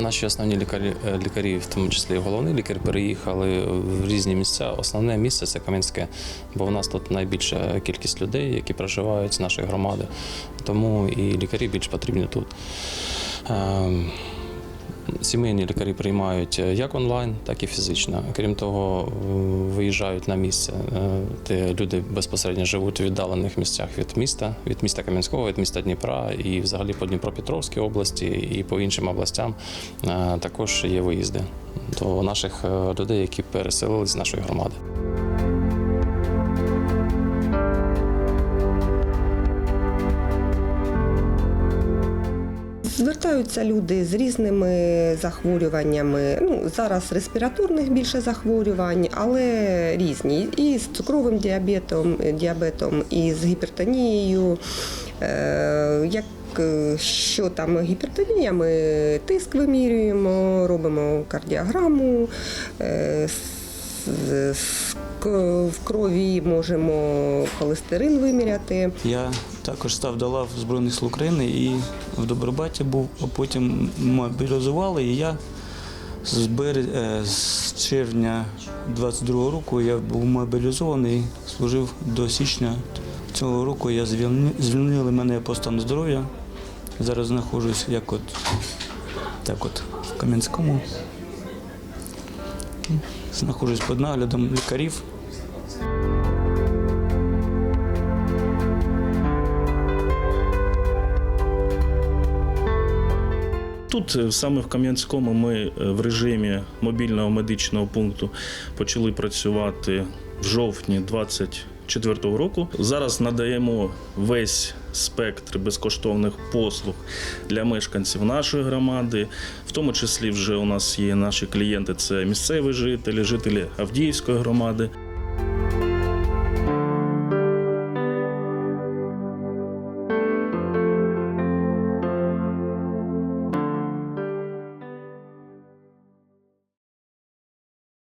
Наші основні лікарі, е, лікарі, в тому числі і головний лікар, переїхали в різні місця. Основне місце це Кам'янське, бо в нас тут найбільша кількість людей, які проживають з нашої громади. Тому і лікарі більш потрібні тут. Сімейні лікарі приймають е, як онлайн, так і фізично. Крім того, е, виїжджають на місце, е, де люди безпосередньо живуть у віддалених місцях від міста, від міста Кам'янського, від міста Дніпра і взагалі по Дніпропетровській області і по іншим областям також є виїзди до наших людей, які переселились з нашої громади. Звертаються люди з різними захворюваннями. Ну, зараз респіраторних більше захворювань, але різні. І з цукровим діабетом, діабетом, і з гіпертонією. Е, Як е, що там гіпертонія, ми тиск вимірюємо, робимо кардіограму. е, В крові можемо холестерин виміряти. Я також став до лав Збройних сил України і в Добробаті був, а потім мобілізували, і я з, бер... е, з червня 22-го року я був мобілізований, служив до січня цього року. Я звільни... звільнили мене по стану здоров'я. Зараз знаходжусь як от так от в Кам'янському. Знаходжусь під наглядом лікарів. Тут е, саме в Кам'янському ми е, в режимі мобільного медичного пункту почали працювати в жовтні 24 року. Зараз надаємо весь спектр безкоштовних послуг для мешканців нашої громади. В тому числі вже у нас є наші клієнти це місцеві жителі, жителі Авдіївської громади.